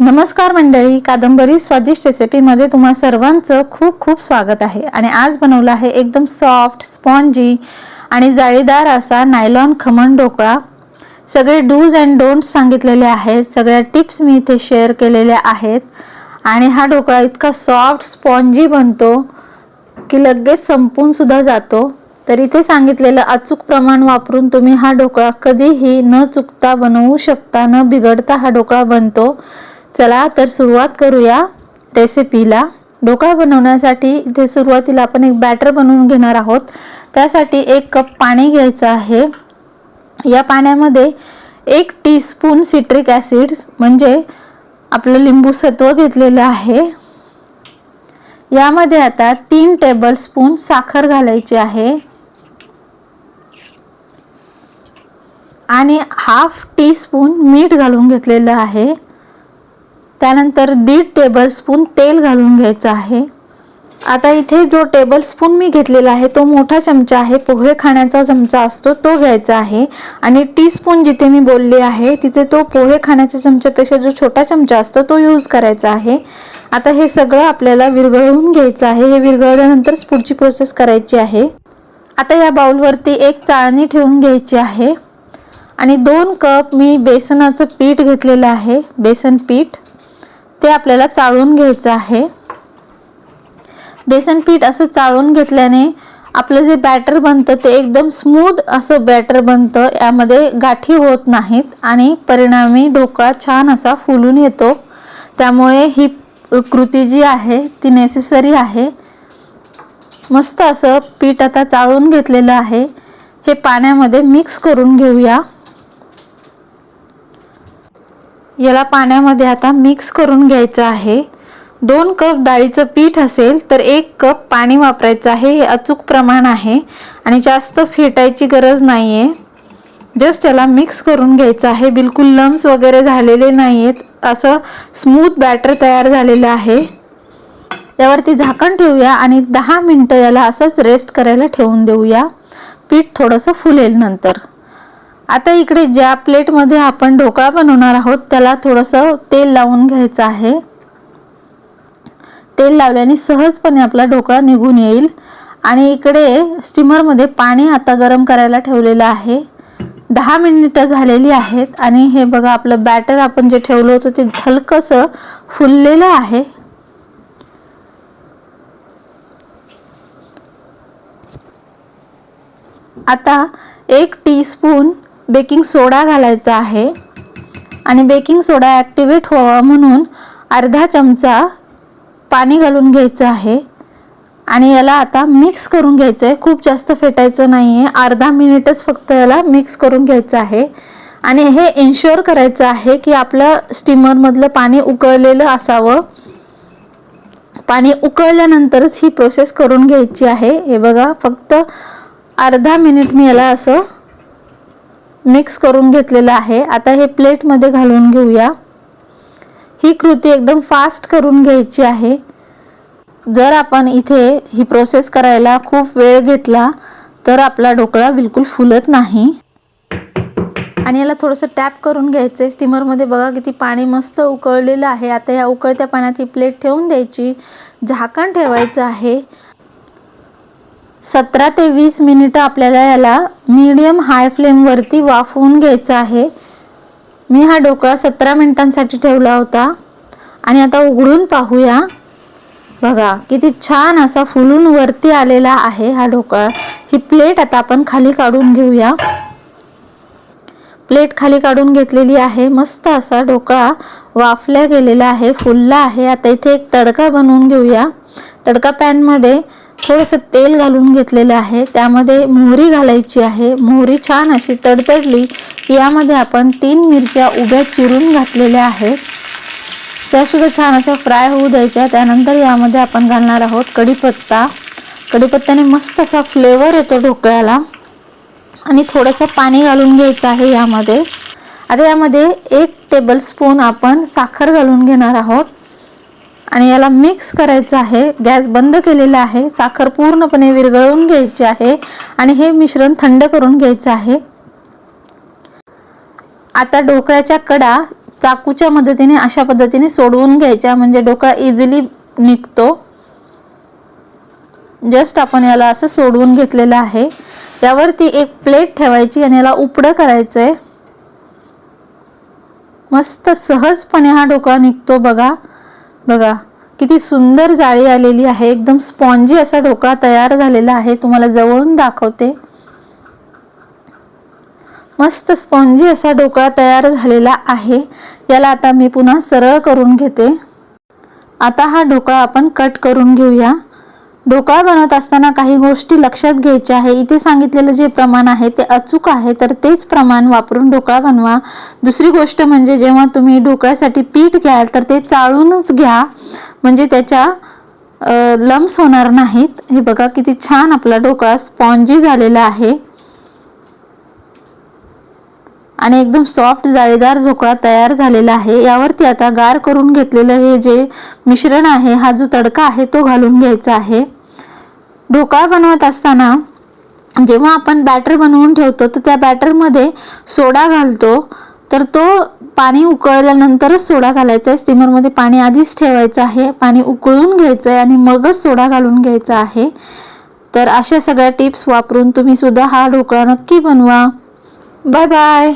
नमस्कार मंडळी कादंबरी स्वादिष्ट रेसिपीमध्ये तुम्हा सर्वांचं खूप खूप स्वागत आहे. आणि आज बनवलं आहे एकदम सॉफ्ट स्पॉन्जी आणि जाळीदार असा नायलॉन खमण ढोकळा. सगळे डूज अँड डोंट्स सांगितलेले आहेत सगळ्या टिप्स मी इथे शेअर केलेल्या आहेत. आणि हा ढोकळा इतका सॉफ्ट स्पॉन्जी बनतो की लगेच संपून सुद्धा जातो. तर इथे सांगितलेलं अचूक प्रमाण वापरून तुम्ही हा ढोकळा कधीही न चुकता बनवू शकता न बिघडता हा ढोकळा बनतो. चला तर सुरुवात करूया रेसिपीला ढोकळा बनवण्यासाठी इथे सुरुवातीला आपण एक बॅटर बनवून घेणार आहोत. त्यासाठी एक कप पाणी घ्यायचं आहे. या पाण्यामध्ये एक टीस्पून सिट्रिक ॲसिड्स म्हणजे आपलं लिंबू सत्व घेतलेलं आहे. यामध्ये आता तीन टेबलस्पून साखर घालायची आहे. आणि हाफ टी स्पून मीठ घालून घेतलेलं आहे. त्यानंतर दीड टेबलस्पून तेल घालून घ्यायचं आहे. आता इथे जो टेबलस्पून मी घेतलेला आहे तो मोठा चमचा आहे. पोहे खाण्याचा चमचा असतो तो घ्यायचा आहे. आणि टीस्पून जिथे मी बोलले आहे तिथे तो पोहे खाण्याच्या चमच्यापेक्षा जो छोटा चमचा असतो तो यूज करायचा आहे. आता हे सगळं आपल्याला विरघळवून घ्यायचं आहे. हे विरघळल्यानंतरच पुढची प्रोसेस करायची आहे. आता या बाउलवरती एक चाळणी ठेवून घ्यायची आहे. आणि दोन कप मी बेसनाचं पीठ घेतलेलं आहे. बेसन पीठ. ते आपल्याला चाळून घ्यायचं आहे. बेसन पीठ असं चाळून घेतल्याने आपलं जे बॅटर बनतं ते एकदम स्मूथ असं बॅटर बनतं यामध्ये गाठी होत नाहीत आणि परिणामी ढोकळा छान असा फुलून येतो. त्यामुळे ही कृती जी आहे ती नेसेसरी आहे. मस्त असं पीठ आता चाळून घेतलेलं आहे. हे पाण्यामध्ये मिक्स करून घेऊया. याला पाण्यामध्ये आता मिक्स करून घ्यायचं आहे. दोन कप डाळीचं पीठ असेल तर एक कप पाणी वापरायचं आहे. हे अचूक प्रमाण आहे आणि जास्त फेटायची गरज नाही आहे जस्ट याला मिक्स करून घ्यायचं आहे. बिलकुल लम्स वगैरे झालेले नाही आहेत असं स्मूथ बॅटर तयार झालेलं आहे. यावरती झाकण ठेवूया आणि दहा मिनटं याला असंच रेस्ट करायला ठेवून देऊया. पीठ थोडंसं फुलेल नंतर. आता इकडे ज्या प्लेटमध्ये आपण ढोकळा बनवणार आहोत त्याला थोडंसं तेल लावून घ्यायचं आहे. तेल लावल्याने सहजपणे आपला ढोकळा निघून येईल. आणि इकडे स्टीमरमध्ये पाणी आता गरम करायला ठेवलेलं आहे. दहा मिनिटं झालेली आहेत आणि हे बघा आपलं बॅटर आपण जे ठेवलं होतं ते हलकंसं फुललेलं आहे. आता एक टीस्पून बेकिंग सोडा घालायचा आहे. आणि बेकिंग सोडा ॲक्टिवेट व्हावा म्हणून अर्धा चमचा पाणी घालून घ्यायचं आहे. आणि याला आता मिक्स करून घ्यायचं आहे. खूप जास्त फेटायचं नाही आहे अर्धा मिनिटच फक्त याला मिक्स करून घ्यायचं आहे. आणि हे इन्श्युअर करायचं आहे की आपलं स्टीमरमधलं पाणी उकळलेलं असावं. पाणी उकळल्यानंतरच ही प्रोसेस करून घ्यायची आहे. हे बघा फक्त अर्धा मिनिट मी याला असं मिक्स करून घेतलेलं आहे. आता हे प्लेटमध्ये घालून घेऊया. ही कृती एकदम फास्ट करून घ्यायची आहे. जर आपण इथे ही प्रोसेस करायला खूप वेळ घेतला तर आपला ढोकळा बिलकुल फुलत नाही. आणि याला थोडंसं टॅप करून घ्यायचं आहे स्टीमरमध्ये बघा किती पाणी मस्त उकळलेलं आहे. आता या उकळत्या पाण्यात ही प्लेट ठेवून द्यायची. झाकण ठेवायचं आहे. सतरा ते वीस मिनिटं आपल्याला याला मीडियम हाय फ्लेमवरती वाफवून घ्यायचं आहे. मी हा ढोकळा सतरा मिनिटांसाठी ठेवला होता. आणि आता उघडून पाहूया. बघा किती छान असा फुलून वरती आलेला आहे हा ढोकळा. ही प्लेट आता आपण खाली काढून घेऊया. प्लेट खाली काढून घेतलेली आहे. मस्त असा ढोकळा वाफल्या गेलेला आहे फुलला आहे. आता इथे एक तडका बनवून घेऊया. तडका पॅनमध्ये थोडंसं तेल घालून घेतलेलं आहे. त्यामध्ये मोहरी घालायची आहे. मोहरी छान अशी तडतडली. यामध्ये आपण तीन मिरच्या उभ्या चिरून घातलेल्या आहेत. त्यासुद्धा छान अशा फ्राय होऊ द्यायच्या. त्यानंतर यामध्ये आपण घालणार आहोत कढीपत्ता. कढीपत्त्याने मस्त असा फ्लेवर येतो ढोकळ्याला. आणि थोडंसं पाणी घालून घ्यायचं आहे यामध्ये. आता यामध्ये एक टेबलस्पून आपण साखर घालून घेणार आहोत. आणि याला मिक्स करायचं आहे. गॅस बंद केलेला आहे. साखर पूर्णपणे विरघळवून घ्यायची आहे आणि हे मिश्रण थंड करून घ्यायचं आहे. आता ढोकळ्याच्या कडा चाकूच्या मदतीने अशा पद्धतीने सोडवून घ्यायच्या. म्हणजे ढोकळा इझिली निघतो. जस्ट आपण याला असं सोडवून घेतलेलं आहे. यावरती एक प्लेट ठेवायची आणि याला उपडं करायचं आहे मस्त सहजपणे हा ढोकळा निघतो बघा. बघा किती सुंदर जाळी आलेली आहे. एकदम स्पॉन्जी असा ढोकळा तयार झालेला आहे. तुम्हाला जवळून दाखवते. मस्त स्पॉन्जी असा ढोकळा तयार झालेला आहे. याला आता मी पुन्हा सरळ करून घेते. आता हा ढोकळा आपण कट करून घेऊया. ढोकळा बनवत असताना काही गोष्टी लक्षात घ्यायच्या आहे. इथे सांगितलेलं जे प्रमाण आहे ते अचूक आहे तर तेच प्रमाण वापरून ढोकळा बनवा. दुसरी गोष्ट म्हणजे जेव्हा तुम्ही ढोकळ्यासाठी पीठ घ्याल तर ते चाळूनच घ्या. म्हणजे त्याच्या लम्स होणार नाहीत. हे बघा किती छान आपला ढोकळा स्पॉन्जी झालेला आहे. आणि एकदम सॉफ्ट जाळीदार झोकळा तयार झालेला आहे. यावरती आता गार करून घेतलेलं हे जे मिश्रण आहे हा जो तडका आहे तो घालून घ्यायचा आहे. ढोकळा बनवत असताना जेव्हा आपण बॅटर बनवून ठेवतो तर त्या बॅटरमध्ये सोडा घालतो. तर तो पाणी उकळल्यानंतरच सोडा घालायचा आहे. स्टीमरमध्ये पाणी आधीच ठेवायचं आहे. पाणी उकळून घ्यायचं आहे आणि मगच सोडा घालून घ्यायचा आहे. तर अशा सगळ्या टिप्स वापरून तुम्ही सुद्धा हा ढोकळा नक्की बनवा. Bye bye